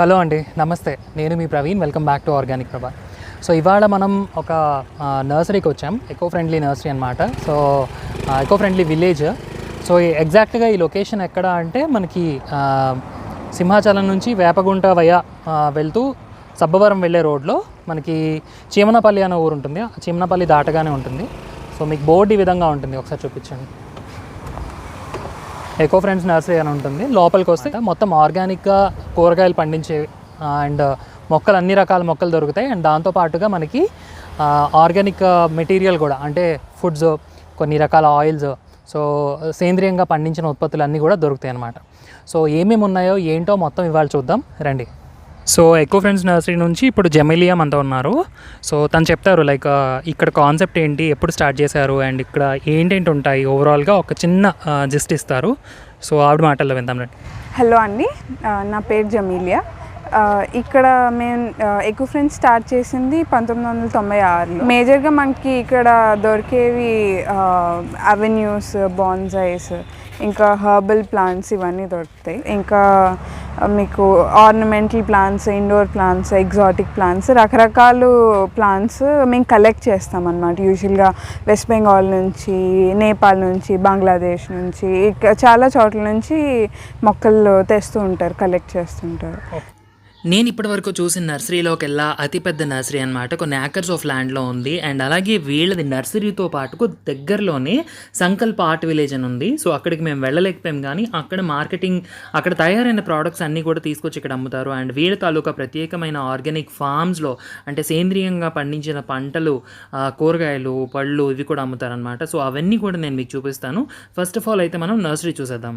Hello అండి నమస్తే. నేను మీ Praveen welcome back to organic Prabha. So ఇవాళ మనం ఒక నర్సరీకి వచ్చాం. ఎకో ఫ్రెండ్లీ నర్సరీ అనమాట so eco friendly village. So ఎగ్జాక్ట్గా ఈ లొకేషన్ ఎక్కడ అంటే మనకి సింహాచలం నుంచి వేపగుంట వయ వెళ్తూ సబ్బవరం వెళ్ళే రోడ్లో మనకి చీమనపల్లి అనే ఊరు ఉంటుంది. ఆ చీమనపల్లి దాటగానే ఉంటుంది. సో మీకు బోర్డు ఈ విధంగా ఉంటుంది. ఒకసారి చూపించండి. ఎకో ఫ్రెండ్స్ నర్సరీ అని ఉంటుంది. లోపలికి వస్తే మొత్తం ఆర్గానిక్గా కూరగాయలు పండించే అండ్ మొక్కలు అన్ని రకాల మొక్కలు దొరుకుతాయి. అండ్ దాంతో పాటుగా మనకి ఆర్గానిక్ మెటీరియల్ కూడా అంటే ఫుడ్స్ కొన్ని రకాల ఆయిల్స్ సో సేంద్రియంగా పండించిన ఉత్పత్తులు అన్నీ కూడా దొరుకుతాయి అన్నమాట. సో ఏమేమి ఉన్నాయో ఏంటో మొత్తం ఇవాళ చూద్దాం. రండి. సో ఎక్కువ ఫ్రెండ్స్ నర్సరీ నుంచి ఇప్పుడు జెమిలియా అంతా ఉన్నారు. సో తను చెప్తారు లైక్ ఇక్కడ కాన్సెప్ట్ ఏంటి ఎప్పుడు స్టార్ట్ చేశారు అండ్ ఇక్కడ ఏంటేంటి ఉంటాయి ఓవరాల్గా ఒక చిన్న జిస్ట్ ఇస్తారు. సో ఆవిడ మాటల్లో విందాం రండి. హలో అండి నా పేరు జమీలియా. ఇక్కడ మేము ఎక్కువ ఫ్రెండ్స్ స్టార్ట్ చేసింది పంతొమ్మిది వందల తొంభై ఆరులో. మేజర్గా మనకి ఇక్కడ దొరికేవి అవెన్యూస్ బాన్సైస్ ఇంకా హర్బల్ ప్లాంట్స్ ఇవన్నీ దొరుకుతాయి. ఇంకా మీకు ornamental plants indoor plants exotic plants రకరకాలు ప్లాంట్స్ మేము కలెక్ట్ చేస్తాం అన్నమాట యూజువల్గా వెస్ట్ బెంగాల్ నుంచి నేపాల్ నుంచి బంగ్లాదేశ్ నుంచి ఇక చాలా చోట్ల నుంచి మొక్కలు తెస్తూ ఉంటారు కలెక్ట్ చేస్తుంటారు నేను ఇప్పటివరకు చూసిన నర్సరీలోకి అతిపెద్ద నర్సరీ అనమాట కొన్ని యాకర్స్ ఆఫ్ ల్యాండ్లో ఉంది. అండ్ అలాగే వీళ్ళది నర్సరీతో పాటుకు దగ్గరలోనే సంకల్ప ఆర్ట్ విలేజ్ అని ఉంది. సో అక్కడికి మేము వెళ్ళలేకపోయాం కానీ అక్కడ మార్కెటింగ్ అక్కడ తయారైన ప్రోడక్ట్స్ అన్నీ కూడా తీసుకొచ్చి ఇక్కడ అమ్ముతారు. అండ్ వీళ్ళ తాలూకా ప్రత్యేకమైన ఆర్గానిక్ ఫామ్స్లో అంటే సేంద్రియంగా పండించిన పంటలు కూరగాయలు పళ్ళు ఇవి కూడా అమ్ముతారనమాట సో అవన్నీ కూడా నేను మీకు చూపిస్తాను. ఫస్ట్ ఆఫ్ ఆల్ అయితే మనం నర్సరీ చూసేద్దాం.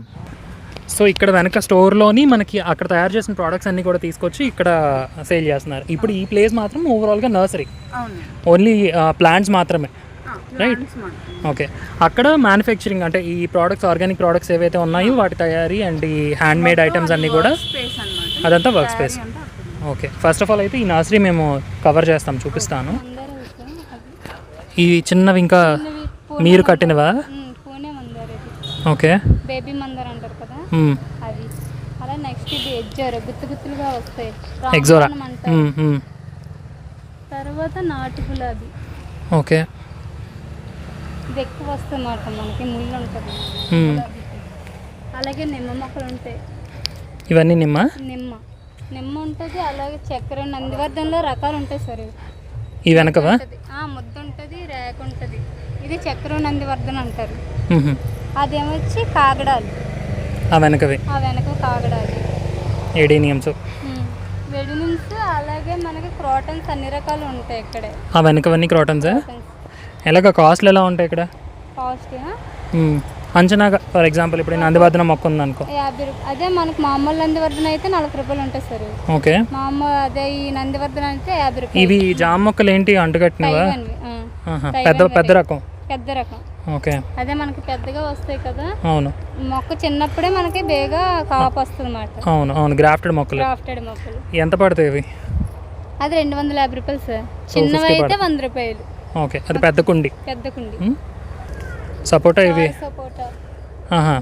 సో ఇక్కడ వెనక స్టోర్లోని మనకి అక్కడ తయారు చేసిన ప్రోడక్ట్స్ అన్నీ కూడా తీసుకొచ్చి ఇక్కడ సేల్ చేస్తున్నారు. ఇప్పుడు ఈ ప్లేస్ మాత్రం ఓవరాల్గా నర్సరీ ఓన్లీ ప్లాంట్స్ మాత్రమే. రైట్ ఓకే అక్కడ మ్యానుఫ్యాక్చరింగ్ అంటే ఈ ప్రోడక్ట్స్ ఆర్గానిక్ ప్రోడక్ట్స్ ఏవైతే ఉన్నాయో వాటి తయారీ అండ్ ఈ హ్యాండ్ మేడ్ ఐటమ్స్ అన్నీ కూడా అదంతా work space okay first of all అయితే ఈ నర్సరీ మేము కవర్ చేస్తాం చూపిస్తాను. ఈ చిన్నవి ఇంకా మీరు కట్టినవా? ఓకే బేబీ మందార్ అంటారు కదా. అది. అలా నెక్స్ట్ ఇది ఎజ్జోర గుత్తు గుత్తులుగా వస్తాయి. ఎగ్జోరా. తర్వాత నాటు గులాబీ. ఓకే. ఇది ఎక్కువ వస్తుంది మనకి ముళ్ళు ఉంటుంది. అలాగే నిమ్మ మొక్కలు ఉంటాయి. ఇవన్నీ నిమ్మ? నిమ్మ. నిమ్మ ఉంటుంది అలాగే చక్కెర నందివర్ధనలో రకాలు ఉంటాయి సార్. ఈ వెనకవా? ముద్ద ఉంటుంది రేక ఉంటుంది ఇది చక్కెర నందివర్ధన అంటారు. అదేమొచ్చి కాగడాలు. ఆ వెనకవి. ఆ వెనక కాగడాలు ఏడీనియమ్స్ వెడినిమ్స్ అలాగే మనకి క్రోటన్స్ అన్ని రకాలు ఉంటాయి ఇక్కడే. ఆ వెనకవన్నీ క్రాటన్సా? ఎలాగ కాస్ట్లు ఎలా ఉంటాయి ఇక్కడ? Cost hmm. అంచనాగా ఫర్ ఎగ్జాంపుల్ ఇప్పుడు నందివర్ధనం మొక్క ఉందనుకో. యాభై రూపాయలు అదే మనకి మామూలు నందివర్ధన అయితే నలభై రూపాయలు ఉంటాయి సార్. ఓకే. మామూలు అదే ఈ నందివర్ధన అయితే యాభై రూపాయలు. ఇవి జామ మొక్కలు ఏంటి అంటుకట్టినవా పెద్ద పెద్ద. రకం. పెద్ద రకం. ఓకే. అదే మనకి పెద్దగా వస్తాయి కదా. అవును. మొక్క చిన్నప్పుడే మనకి బేగా కాపు వస్తుంది అన్నమాట అవును అవును. గ్రాఫ్టెడ్ మొక్కలు. క్రాఫ్టెడ్ మొక్కలు. ఎంత పడతాయి ఇవి అది రెండు వందల యాభై రూపాయలు సార్. చిన్నవి అయితే వంద రూపాయలు. ఓకే అది పెద్ద కుండి. పెద్ద కుండి. సపోటా ఇవి? సపోటా. ఆహా.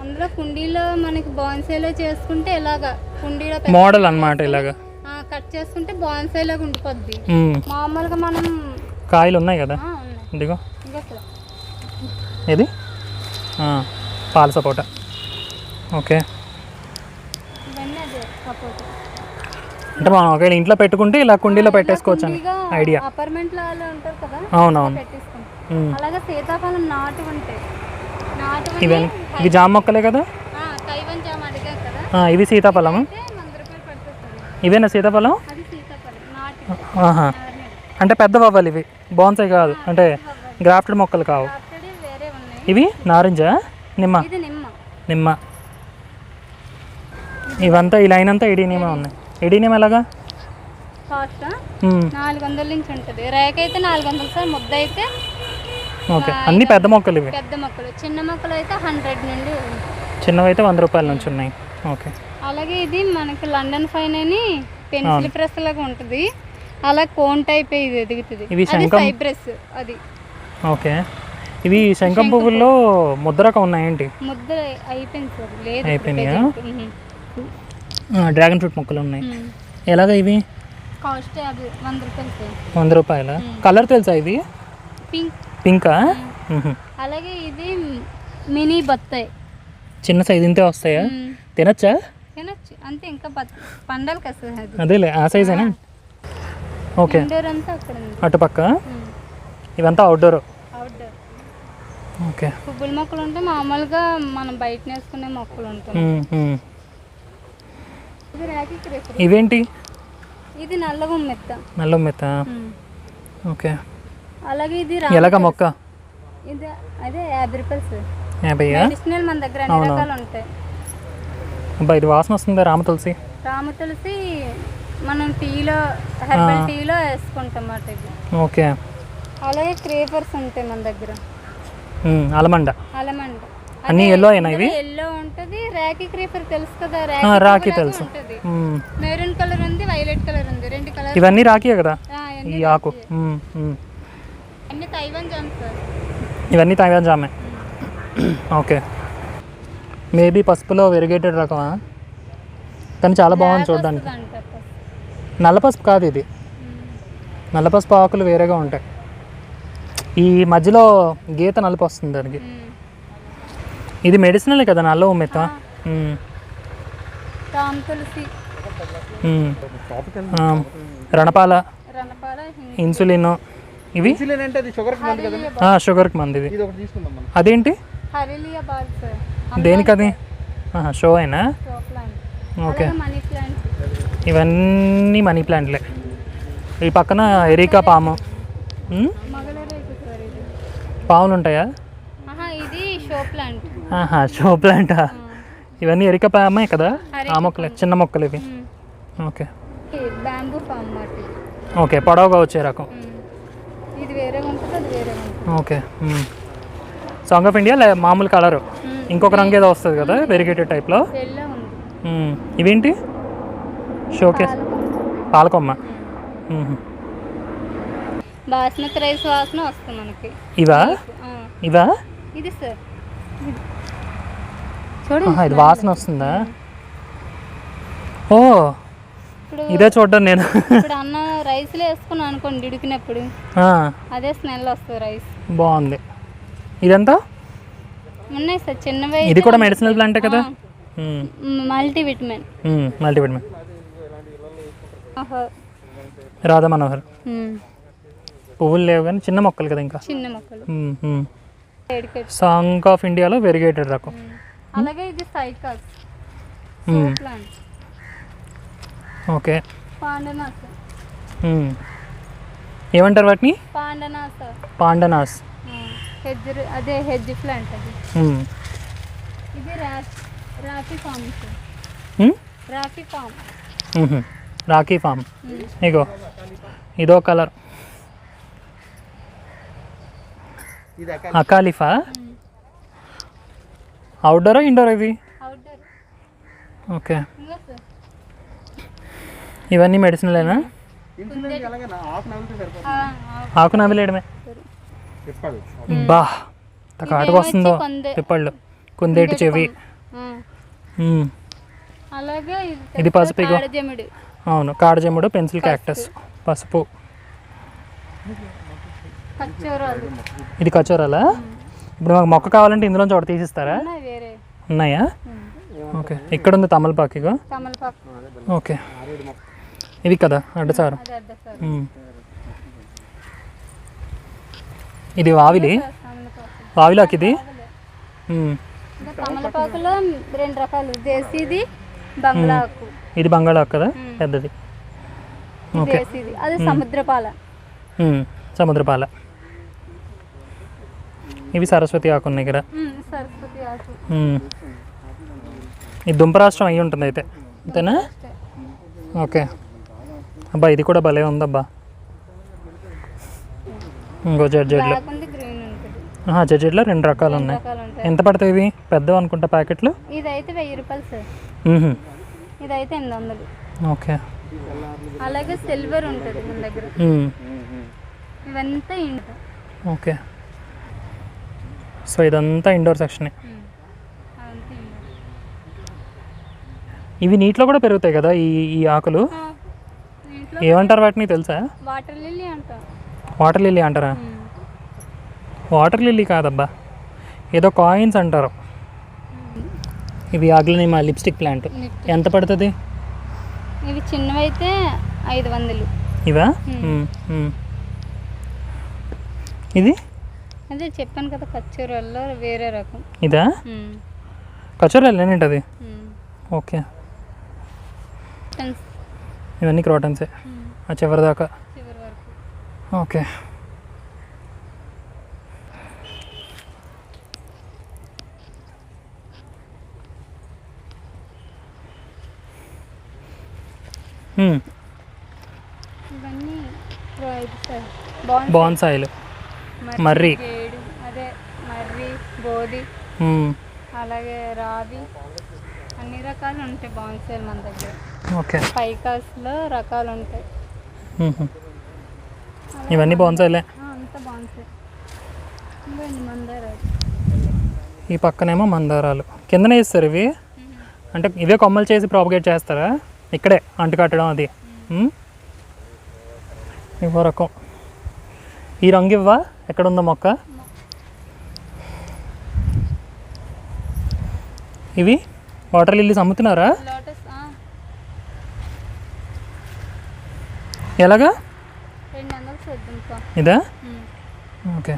అందులో కుండీలో మనకి బాన్సైలో చేసుకుంటే ఇలాగా కుండీలో మోడల్ అన్నమాట ఇలాగా. కట్ చేసుకుంటే బాన్సై లాగా ఉండిపోద్ది. మ్మ్. మామూలుగా మనం కాయలు ఉన్నాయి కదా. ఇదిగో. ఇది? ఆ, పాల సపోటా. ఓకే. అంటే మనం ఒకవేళ ఇంట్లో పెట్టుకుంటే ఇలా కుండీలో పెట్టేసుకోవచ్చు అని ఐడియా. అపార్ట్మెంట్లో ఉంటారు కదా అవునవును. పెట్టేసుకుంటాం. మ్మ్. అలాగే సీతాఫలం నాటు ఉంటాయి నాటు ఇవన్నీ ఇవి జామ మొక్కలే కదా? తైవన్ జామ అడిగా కదా. ఆ, ఇవి పడుతుంది. ఇవేనా సీతాఫలం? అది సీతాఫలం నాటు. ఆహా. అంటే పెద్ద అవ్వాలి ఇవి. బాన్సాయి కాదు. అంటే గ్రాఫ్టెడ్ మొక్కలు కావు. ఇవి? నారింజ నిమ్మ? నిమ్మ. నిమ్మ. ఇవంతా ఈ లైన్ అంతా ఎడీనియమే ఉన్నాయి. ఎడీనియం ఎలాగా. నాలుగు వందల నుంచి ఉంటుంది. రేక అయితే నాలుగు వందలు సార్ ముద్ద అయితే ఓకే అన్ని పెద్ద మొక్కలు ఇవి? పెద్ద మొక్కలు. చిన్న మొక్కలు అయితే హండ్రెడ్ నుండి. చిన్నవి అయితే వంద రూపాయల నుంచి ఉన్నాయి. ఓకే. అలాగే ఇది మనకి లండన్ ఫైన్ అని పెన్సిల్ ప్రెస్ లాగా ఉంటుంది. అలా కోన్ టైప్ ఇది ఎదుగుతుంది. అది సైప్రెస్ అది. ఓకే. ఇవి శంఖం పువ్వుల్లో ముద్ర రకం ఉన్నాయేంటి? ముద్ద అయిపోయింది సార్ లేదు అయిపోయినాయా? డ్రాగన్ ఫ్రూట్ మొక్కలు ఉన్నాయి. ఎలాగ ఇవి? కాస్ట్ వంద రూపాయలు సార్. వంద రూపాయల? కలర్ తెలుసా ఇది పింక్. పింకా? అలాగే ఇది మినీ బత్తాయి. చిన్న సైజు ఇంతే వస్తాయా. తినచ్చా? తినొచ్చు. అంతే ఇంకా పండాలి కదా సార్ అది. అదేలే ఆ సైజేనా? ఓకే. అటుపక్క? ఇవంతా అవుట్డోర్ పువ్వుల మొక్కలు ఉంటే మామూలుగా మనం బయట వేసుకునే మొక్కలు ఉంటాయి. ఇవేంటి? ఇది నల్ల గుమ్మెత్త నల్ల మెత్త ఓకే. అలాగే ఇది ఎలాగ మొక్క? ఇది అదే యాభై రూపాయలు సార్ మెడిసినల్ మన దగ్గర అన్ని రకాలు ఉంటాయి. అబ్బా ఇది వాసన వస్తుందా రామ తులసి? రామ తులసి మనం టీలో హెర్బల్ టీలో వేసుకుంటాం అన్నమాట ఇది. ఓకే. అలాగే క్రేపర్స్ ఉంటాయి మన దగ్గర. అలమండ. అలమండ. అన్నీ yellow అయినా ఇవి? ఎల్లో ఉంటది రాకి క్రేపర్ తెలుసు కదా ఆ, రాకి రాకి పువ్వులాగా తెలుసు. మెరూన్ కలర్ ఉంది వైలెట్ కలర్ ఉంది రెండు కలర్ ఇవన్నీ రాకియే కదా? ఈ ఆకు. అన్ని తైవాన్ జామ్ సార్. ఇవన్నీ తైవాన్ జామే? ఓకే. మేబీ పసుపులో వెరిగేటెడ్ రకమా? కానీ చాలా బాగుంది చూడడానికి. నల్ల పసుపు కాదు ఇది. నల్ల పసుపు ఆకులు వేరేగా ఉంటాయి. ఈ మధ్యలో గీత నలుపు వస్తుంది దానికి. ఇది మెడిసినలే కదా నల్ల ఉమ్మెత్త. ఆ, రణపాల. ఇన్సులిన్. ఇవి? ఇన్సులిన్ అంటే అది షుగర్ ఆ, షుగర్కి మంది ఇది అదేంటి? హరిలియా బాల్ సార్. దేనికి అది షో అయినా ఓకే. ఇవన్నీ మనీ ప్లాంట్లే. ఈ పక్కన ఎరికా పాము మ్మ్? మగల రేకు సార్ ఇది పాములు ఉంటాయా ఇది షో ప్లాంట్. ఆహా షో ప్లాంటా? ఇవన్నీ ఎరిక పామే కదా? ఆ మొక్కలే చిన్న మొక్కలు ఇవి. ఓకే. బ్యాంబూ ఇది. ఓకే పొడవుగా వచ్చే రకం. ఇది వేరేగా ఉంటుంది అది ఓకే సాంగ్ ఆఫ్ ఇండియా లే మామూలు కలరు. ఇంకొక రంగు ఏదో వస్తుంది కదా వెరిగేటెడ్ టైప్లో. ఇవేంటి? షోకేస్ పాలకొమ్మ. మ్మ్. బాస్మతి రైస్ వాసన వస్తుంది మనకి. ఇవా? ఇవా? ఇది సార్. చూడండి ఇది వాసన వస్తుందా? ఓ ఇదే చూడ్డం నేను. ఇప్పుడు అన్న రైస్లో వేసుకున్నాం అనుకోండి ఇడికినప్పుడు. అదే స్మెల్ వస్తుంది రైస్. బాగుంది. ఇదంతా? ఉన్నాయి సార్ చిన్నవి ఇది కూడా మెడిసినల్ ప్లాంటే కదా? మ్మ్. Multi vitamin hmm. Multivitamin Radha Manohar. పువ్వులు లేవు కానీ చిన్న మొక్కలు కదా ఇంకా? చిన్న మొక్కలు. సాంగ్ ఆఫ్ ఇండియాలో వెరిగేటెడ్ రకం. అలాగే ఇది సైకాస్ ఓకే. పాండనాస్. ఏమంటారు వాటిని? పాండనాస్ పాండనాస్ అదే హెజ్ ప్లాంట్ అది. ఇది రా- రాఫీ ఫామ్? రాఫీ ఫామ్. రాఖీ ఫామ్ ఇగో ఇదో కలర్ ఇది అక్క అకాలిఫా అవుట్డోరా ఇండోర్ ఇది అవుట్డోర్ ఓకే. ఇవన్నీ మెడిసిన్లేనా? ఆకు నవ్విలేయడమే చెప్పాడు బా కాటుకు వస్తుందో. పిప్పళ్ళు కుందేటి చెవి. ఇది పసుపు అవును కాడజెముడు పెన్సిల్ క్యాక్టస్ పసుపు. ఇది కచోరాలా? ఇప్పుడు మాకు మొక్క కావాలంటే ఇందులో చోట తీసిస్తారా? ఉన్నాయి ఓకే. ఇక్కడ ఉంది తమలపాకు. ఓకే. ఇవి కదా అడ్డసారు. ఇది వావిలి? వావిలాకి ఇది మ్మ్. ఇంకా తమలపాకులో రెండు రకాలు. దేశీది బంగ్లాకు. ఇది బంగాళాకు కదా? పెద్దది. ఓకే. అది సముద్రపాల. సముద్రపాల. ఇవి సరస్వతి ఆకు ఉన్నాయి ఉమ్, సరస్వతి ఆకు. ఇది దుంపరాష్ట్రం అయి ఉంటుంది అయితే. అంతేనా? ఓకే. అబ్బా ఇది కూడా భలే ఉందబ్బా. ఇంకో జడ్జెడ్లో జడ్జెడ్లో రెండు రకాలు ఉన్నాయి. ఎంత పడతాయి ఇవి పెద్దవి అనుకుంటా ప్యాకెట్లు? ఇదైతే వెయ్యి రూపాయలు సార్. ఇదైతే ఎనిమిది వందలు. ఓకే. అలాగే సిల్వర్ ఉంటుంది మన దగ్గర. మ్మ్. ఇవంతా ఇంట. ఓకే. సో ఇదంతా ఇండోర్ సెక్షనే ఇవి నీటిలో కూడా పెరుగుతాయి కదా ఈ ఈ ఆకులు? ఏమంటారు వాటిని తెలుసా? వాటర్ లిల్లీ వాటర్ లిల్లీ అంటారా. వాటర్ లిల్లీ కాదబ్బా ఏదో కాయిన్స్ అంటారు. ఇవి ఆగ్లని మా లిప్స్టిక్ ప్లాంట్. ఎంత పడుతుంది? ఇవి చిన్నవైతే ఐదు వందలు. ఇవా. ఇది? అదే చెప్పాను కదా కచ్చూరల్లో వేరే రకం. ఇదా? ఉమ్. కచోరాలు ఏంటది. ఓకే. ఇవన్నీ క్రోటన్సే. ఆ చివరి దాకా? ఓకే. బాన్సాయిలు మర్రి. మ్మ్. అలాగే రావి అన్ని రకాలు ఉంటాయి బాన్సాయిలు మన దగ్గర. ఓకే. పైకాస్లో రకాలు ఉంటాయి. ఇవన్నీ బాన్సాయిలే ఆ, అంతా బాన్సాయి ఇవ్వండి మందార ఈ పక్కనేమో మందారాలు. కిందనే ఇస్తారు ఇవి? అంటే ఇవే కొమ్మలు చేసి ప్రాపగేట్ చేస్తారా? ఇక్కడే అంటు కట్టడం అది? ఇవ్వ రకం. ఈ రంగు ఇవ్వా? ఎక్కడ ఉందో మొక్క ఇవి? వాటర్ లిల్లీస్ అమ్ముతున్నారా ఎలాగా? ఇదా? ఓకే.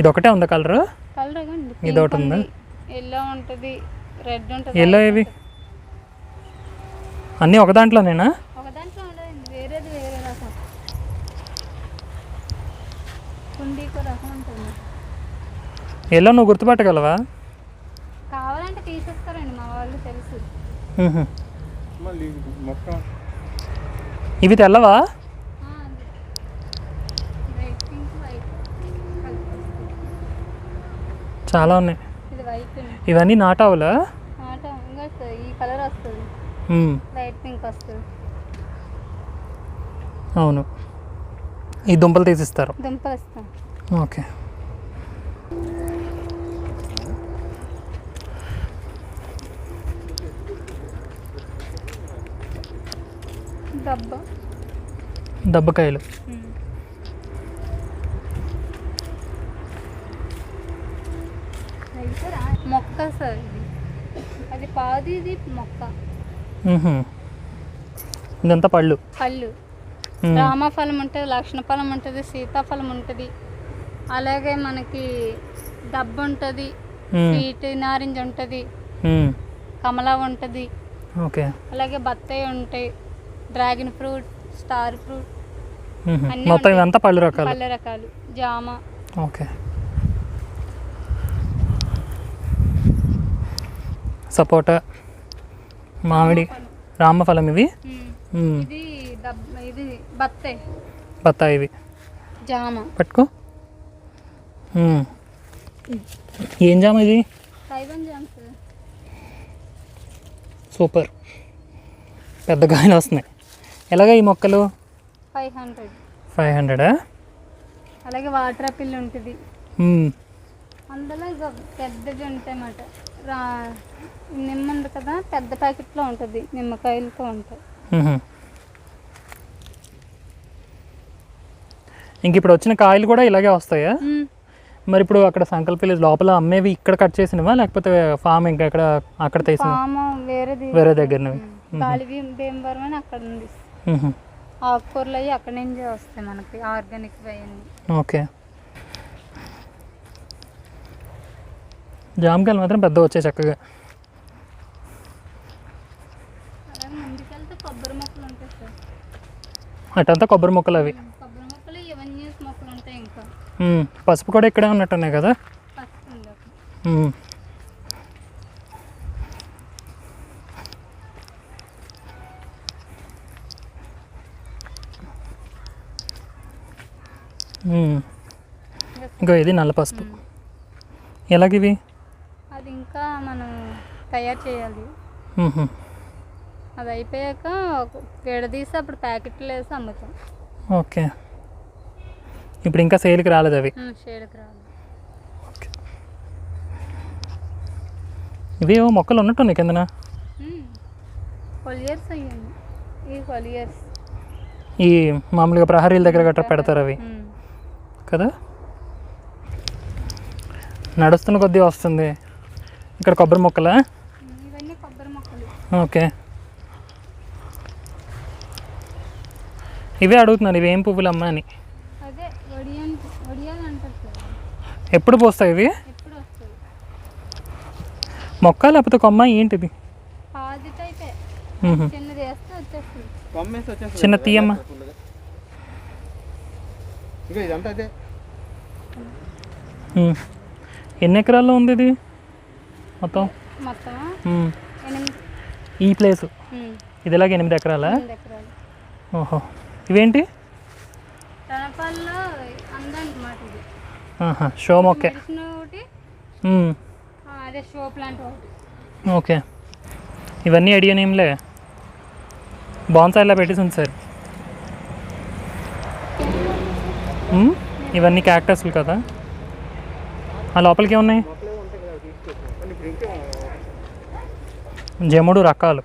ఇది ఒకటే ఉందా కలరు? ఇది ఒకటి ఉందా? ఎల్లో ఉంటుంది రెడ్ ఉంటుంది ఎల్లో ఇవి అన్నీ ఒక దాంట్లోనేనా? వేరేది వేరే రకం కుండీకో రకం ఉంటుంది ఎల్లో నువ్వు గుర్తుపట్టగలవా? కావాలంటే తీసేస్తారండి మా వాళ్ళు తెలుసు. మ్హూ. మళ్ళీ మొత్తం. ఇవి తెల్లవా? ఆ, అది. వైట్ పింక్ వైట్ చాలా ఉన్నాయి. ఇది వైట్ ఇవన్నీ నాటావులా ఆట ఇంకా వస్తుంది. ఈ కలర్ వస్తుంది. మ్, లైట్ పింక్ వస్తుంది. అవును. ఈ దుంపలు తీసిస్తారు. దుంపలు వస్తాం ఓకే. దబ్బ? దబ్బకాయలు. మొక్క సార్ ఇది. అది పాది ఇది మొక్క. ఇదంతా పళ్ళు. పళ్ళు. రామఫలం ఉంటుంది లక్షణ ఫలం ఉంటుంది సీతాఫలం ఉంటుంది. అలాగే మనకి దబ్బ ఉంటుంది స్వీట్ నారింజ ఉంటుంది కమలా ఉంటుంది. ఓకే. అలాగే బత్తాయి ఉంటాయి. Dragon fruit star fruit. అన్నీ మొత్తం ఉంటాయి. ఇవంతా పళ్ళు రకాలు? పళ్ళ రకాలు. జామ. ఓకే. సపోటా మామిడి రామఫలం. ఇవి? ఉమ్. ఇది ఇది బత్తాయి బత్తాయి ఇవి. జామ. పట్టుకో. ఏం జామ ఇది? తైవాన్ జామ సార్. సూపర్. పెద్ద కాయలు వస్తున్నాయి. ఎలాగ ఈ మొక్కలు? Five hundred. ఫైవ్ హండ్రెడా? అలాగే వాటర్ ఆపిల్ ఉంటుంది. అందులో ఇక పెద్దది ఉంటాయి అన్నమాట రా నిమ్మ ఉంది కదా పెద్ద ప్యాకెట్లో ఉంటుంది. నిమ్మకాయలతో ఉంటాయి. ఇంక ఇప్పుడు వచ్చిన కాయలు కూడా ఇలాగే వస్తాయా. మరి ఇప్పుడు అక్కడ సంకల్ప విలేజ్ లోపల అమ్మేవి ఇక్కడ కట్ చేసినవా? లేకపోతే ఫామ్ ఇంకా ఎక్కడ అక్కడ తీసిన వేరే దగ్గరనివి. గాలి భీమవరం అని అక్కడ ఉంది. ఆకుకూరలు అవి అక్కడి నుంచే వస్తాయి మనకి ఆర్గానిక్ అయ్యింది. ఓకే. జామకాయలు మాత్రం పెద్ద వచ్చాయి చక్కగా. కొబ్బరి మొక్కలు ఉంటాయి సార్. అటంతా కొబ్బరి మొక్కలు అవి. కొబ్బరి మొక్కలు ఇవన్నీ మొక్కలు ఉంటాయి ఇంకా. పసుపు కూడా ఇక్కడే ఉన్నట్టున్నాయి కదా? ఇంకో ఇది నల్ల పసుపు. ఎలాగివి? అది ఇంకా మనం తయారు చేయాలి. అది అయిపోయాక విడదీసి అప్పుడు ప్యాకెట్లు వేసి అమ్ముతాం. ఓకే. ఇప్పుడు ఇంకా సేల్కి రాలేదు అవి. షేడ్కి రావాలి ఇవేవో మొక్కలు ఉన్నట్టున్నాయి కిందన. కొలియర్స్ అయ్యండి ఈ కొలియర్స్. ఈ మామూలుగా ప్రహరీల దగ్గర గట్రా పెడతారు అవి. కదా? నడుస్తున్న కొద్దీ వస్తుంది. ఇక్కడ కొబ్బరి మొక్కలా? ఇవన్నీ కొబ్బరి మొక్కలు. ఓకే. ఇవే అడుగుతున్నాను ఇవి ఏం పువ్వులు అమ్మా అని ఎప్పుడు పోస్తాయి ఇవి? మొక్క లేకపోతే కొమ్మ ఏంటిది? చిన్న తీయమ్మ. ఇదంతా అదే. ఎన్ని ఎకరాల్లో ఉంది ఇది? మొత్తం? ఈ ప్లేస్? ఇది ఇలాగ ఎనిమిది ఎకరాలా? ఓహో. ఇవేంటి? షో మొక్కే ఓకే. ఇవన్నీ అడిగానేంలే బాన్సాయిలా పెట్టేసి ఉంచారు మ్మ్? ఇవన్నీ క్యాక్టస్లు కదా? ఆ లోపలికి ఉన్నాయి జముడు రకాలు.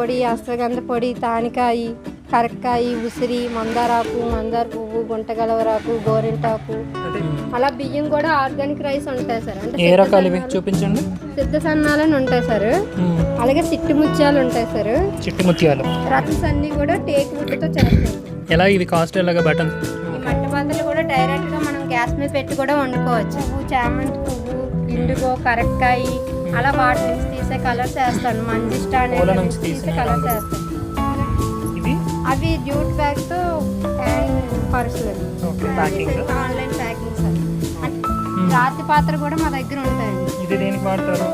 పొడి అశ్వగంధ పొడి తానికాయి కరక్కాయి ఉసిరి మందారాకు మందార పువ్వు గుంటగలవరాకు గోరింటాకు. అలా బియ్యం కూడా ఆర్గానిక్ రైస్ ఉంటాయి సార్. అంటే ఏ రకాలు చూపించండి. సిద్ధ సన్నాలని ఉంటాయి సార్. అలాగే సిట్టి ముత్యాలు ఉంటాయి సార్. చిట్టి ముత్యాలు. రత్స్ అన్ని కూడా టేక్ వుడ్తో చేస్తారు. ఎలా ఇవి కాస్ట్ ఎలాగా బటన్? ఈ మట్టి పాత్రలు కూడా డైరెక్ట్గా మనం గ్యాస్ మీద పెట్టి కూడా వండుకోవచ్చు. పువ్వు చామంతి పువ్వు ఇండిగో కరక్కాయి అలా వాటి నుంచి కలర్స్ వేస్తాను. మంజిష్టా అనే పూల దాని నుంచి నుంచి తీసే కలర్స్. వేస్తాను. అవి జూట్ బ్యాగ్తో హ్యాండ్ పర్సులు okay packing online packing sir రాతి పాత్ర కూడా మా దగ్గర ఉంటాయండి. ఇది దేనికి వాడతారు?